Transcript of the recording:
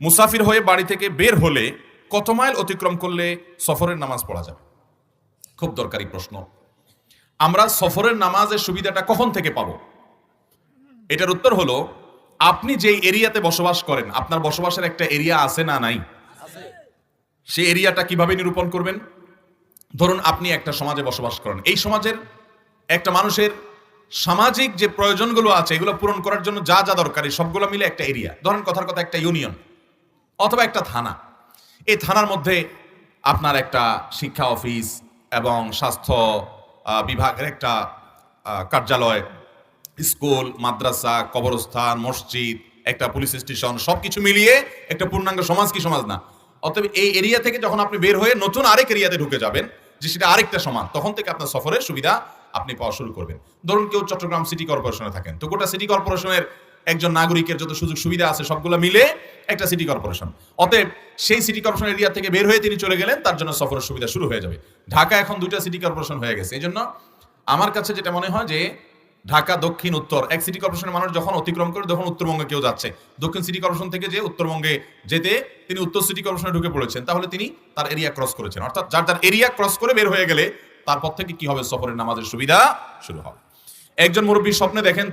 মুসাফির হয়ে বাড়ি থেকে বের হলে কত মাইল অতিক্রম করলে সফরের নামাজ পড়া যাবে? খুব দরকারি প্রশ্ন। আমরা সফরের নামাজের সুবিধাটা কখন থেকে পাবো? এটার উত্তর হলো, আপনি যেই এরিয়াতে বসবাস করেন, আপনার বসবাসের একটা এরিয়া আছে না নাই? সেই এরিয়াটা কীভাবে নিরূপণ করবেন? ধরুন, আপনি একটা সমাজে বসবাস করেন। এই সমাজের একটা মানুষের সামাজিক যে প্রয়োজনগুলো আছে, এগুলো পূরণ করার জন্য যা যা দরকারি, সবগুলো মিলে একটা এরিয়া। ধরেন, কথার কথা, একটা ইউনিয়ন। অথবা একটা থানা। এই থানার মধ্যে আপনার একটা শিক্ষা অফিস এবং স্বাস্থ্য বিভাগের একটা কার্যালয়, স্কুল, মাদ্রাসা, কবরস্থান, মসজিদ, একটা পুলিশ স্টেশন, সবকিছু মিলিয়ে একটা পূর্ণাঙ্গ সমাজ কি সমাজ না? অতএব এই এরিয়া থেকে যখন আপনি বের হয়ে নতুন আরেক এরিয়াতে ঢুকে যাবেন, যে সেটা আরেকটা সমাজ, তখন থেকে আপনার সফরের সুবিধা আপনি পাওয়া শুরু করবেন। ধরুন কেউ চট্টগ্রাম সিটি কর্পোরেশনে থাকেন, তো গোটা সিটি কর্পোরেশনের একজন নাগরিকের যত সুযোগ সুবিধা আছে সবগুলো মিলে একটা সিটি কর্পোরেশন অতএব সেই সিটি কর্পোরেশন এরিয়া থেকে বের হয়ে তিনি চলে গেলেন, তার জন্য সফরের সুবিধা শুরু হয়ে যাবে। ঢাকা এখন দুইটা সিটি কর্পোরেশন হয়ে গেছে। এই জন্য আমার কাছে যেটা মনে হয় যে, ঢাকা, দক্ষিণ, উত্তর, এক সিটি কর্পোরেশনের মানুষ যখন অতিক্রম করে, তখন উত্তরবঙ্গে কেউ যাচ্ছে। দক্ষিণ সিটি কর্পোরেশন থেকে যে উত্তরবঙ্গে যেতে তিনি উত্তর সিটি কর্পোরেশনে ঢুকে পড়েছেন, তাহলে তিনি তার এরিয়া ক্রস করেছেন। অর্থাৎ যার যার এরিয়া ক্রস করে বের হয়ে গেলে, তারপর থেকে কি হবে সফরের নামাজের সুবিধা শুরু হবে। একজন মুরব্বী স্বপ্নে দেখেন